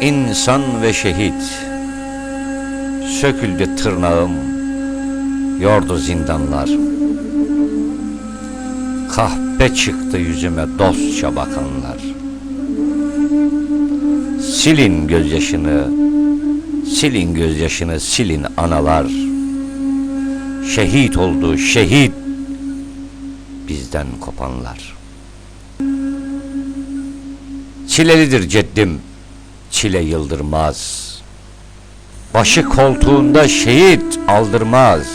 İnsan ve şehit. Söküldü tırnağım Yordu zindanlar. Kahpe çıktı yüzüme dostça bakanlar. Silin gözyaşını Silin gözyaşını silin analar. Şehit oldu şehit Bizden kopanlar. Çilelidir ceddim Çile yıldırmaz. Başı koltuğunda şehit aldırmaz.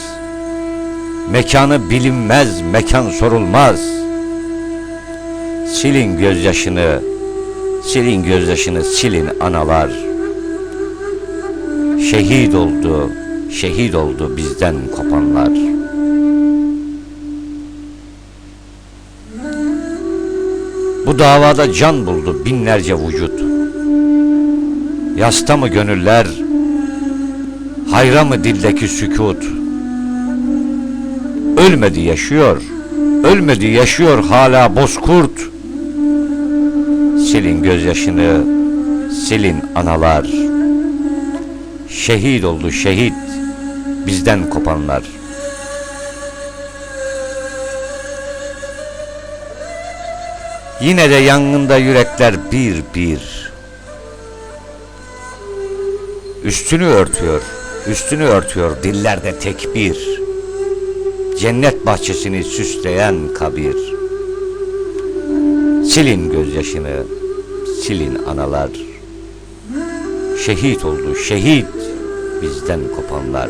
Mekanı bilinmez, mekan sorulmaz. Silin gözyaşını Silin gözyaşını silin analar. Şehit oldu, şehit oldu bizden kopanlar. Bu davada can buldu binlerce vücut Yasta mı gönüller Hayra mı dildeki sükut? Ölmedi yaşıyor Ölmedi yaşıyor hala bozkurt. Silin gözyaşını Silin analar. Şehit oldu şehit Bizden kopanlar. Yine de yangında yürekler bir bir Üstünü örtüyor, üstünü örtüyor dillerde tekbir. Cennet bahçesini süsleyen kabir. Silin gözyaşını, silin analar. Şehit oldu şehit bizden kopanlar